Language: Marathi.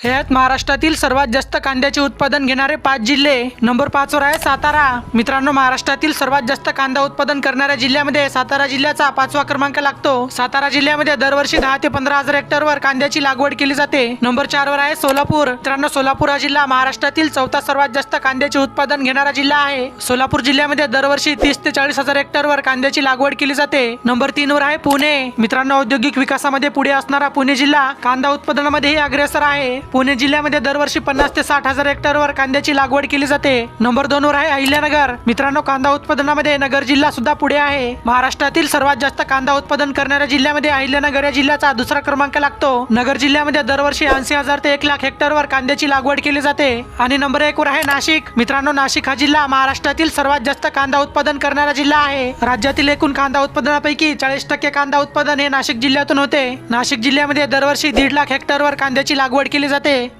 ह्यात महाराष्ट्रातील सर्वात जास्त कांद्याचे उत्पादन घेणारे पाच जिल्हे नंबर पाचवर आहे सातारा. मित्रांनो महाराष्ट्रातील सर्वात जास्त कांदा उत्पादन करणाऱ्या जिल्ह्यामध्ये सातारा जिल्ह्याचा पाचवा क्रमांक लागतो. सातारा जिल्ह्यामध्ये दरवर्षी दहा ते पंधरा हजार हेक्टरवर कांद्याची लागवड केली जाते. नंबर चारवर आहे सोलापूर. मित्रांनो सोलापूर हा जिल्हा महाराष्ट्रातील चौथा सर्वात जास्त कांद्याचे उत्पादन घेणारा जिल्हा आहे. सोलापूर जिल्ह्यामध्ये दरवर्षी तीस ते चाळीस हजार हेक्टरवर कांद्याची लागवड केली जाते. नंबर तीनवर आहे पुणे. मित्रांनो औद्योगिक विकासामध्ये पुढे असणारा पुणे जिल्हा कांदा उत्पादनामध्येही अग्रेसर आहे. पुणे जिल्ह्यामध्ये दरवर्षी पन्नास ते साठ हजार हेक्टरवर कांद्याची लागवड केली जाते. नंबर दोन वर आहे अहिल्यानगर. मित्रांनो कांदा उत्पादनामध्ये नगर जिल्हा सुद्धा पुढे आहे. महाराष्ट्रातील सर्वात जास्त कांदा उत्पादन करणाऱ्या जिल्ह्यामध्ये अहिल्यानगर या जिल्ह्याचा दुसरा क्रमांक लागतो. नगर जिल्ह्यामध्ये दरवर्षी ऐंशी हजार ते एक लाख हेक्टरवर कांद्याची लागवड केली जाते. आणि नंबर एक वर आहे नाशिक. मित्रांनो नाशिक हा जिल्हा महाराष्ट्रातील सर्वात जास्त कांदा उत्पादन करणारा जिल्हा आहे. राज्यातील एकूण कांदा उत्पादनापैकी चाळीस टक्के कांदा उत्पादन हे नाशिक जिल्ह्यातून होते. नाशिक जिल्ह्यामध्ये दरवर्षी दीड लाख हेक्टरवर कांद्याची लागवड केली जाते. Cállate.